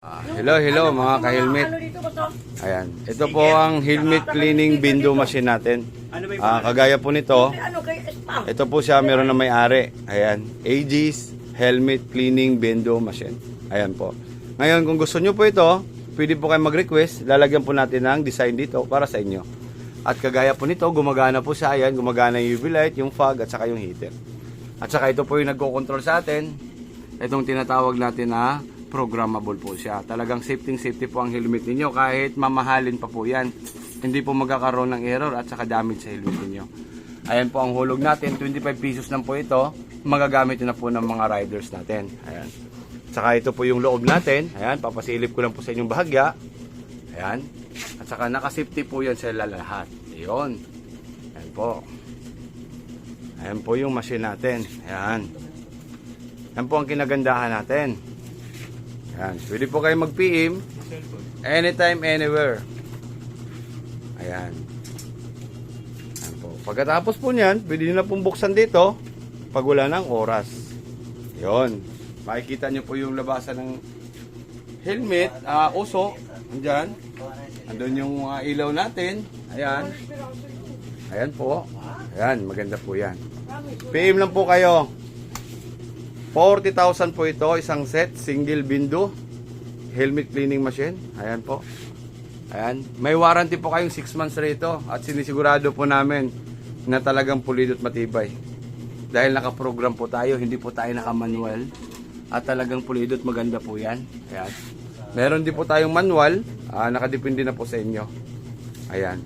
Ah, hello, hello mga ka-helmet. Ano dito ba to? Ayan. Ito po ang helmet cleaning window machine natin. Ah, kagaya po nito, Ano ito po siya meron na may-ari. Ayan. AG's Helmet Cleaning Window Machine. Ayan po. Ngayon, kung gusto nyo po ito, pwede po kayo mag-request. Lalagyan po natin ng design dito para sa inyo. At kagaya po nito, gumagana po siya. Ayan, gumagana yung UV light, yung fog, at saka yung heater. At saka ito po yung nagko-control sa atin. Itong tinatawag natin na programmable po siya. Talagang safety safety po ang helmet ninyo kahit mamahalin pa po yan. Hindi po magkakaroon ng error at saka damage sa helmet ninyo. Ayan po ang hulog natin, 25 pesos lang po ito. Magagamit na po ng mga riders natin. Ayan. Saka ito po yung loob natin. Ayan, papasilip ko lang po sa inyong bahagya. Ayan. At saka nakasafety po yan sa lahat. Ayun. Ayan po. Ayan po yung machine natin. Ayan. Yan po ang kinagandahan natin. Ayan. Pwede po kayo mag-PM anytime, anywhere. Ayan. Ayan po. Pagkatapos po niyan, pwede nyo na pong buksan dito pag wala ng oras. Yon. Makikita nyo po yung labasan ng helmet, ah, uso, andyan. Andun yung mga ilaw natin. Ayan. Ayan po. Ayan, maganda po yan. PM lang po kayo. 40,000 po ito, isang set, single window, helmet cleaning machine. Ayan po. Ayan. May warranty po kayong 6 months rito at sinisigurado po namin na talagang pulido at matibay. Dahil nakaprogram po tayo, hindi po tayo nakamanual. At talagang pulido at maganda po yan. Ayan. Meron din po tayong manual, ah, nakadepende na po sa inyo. Ayan.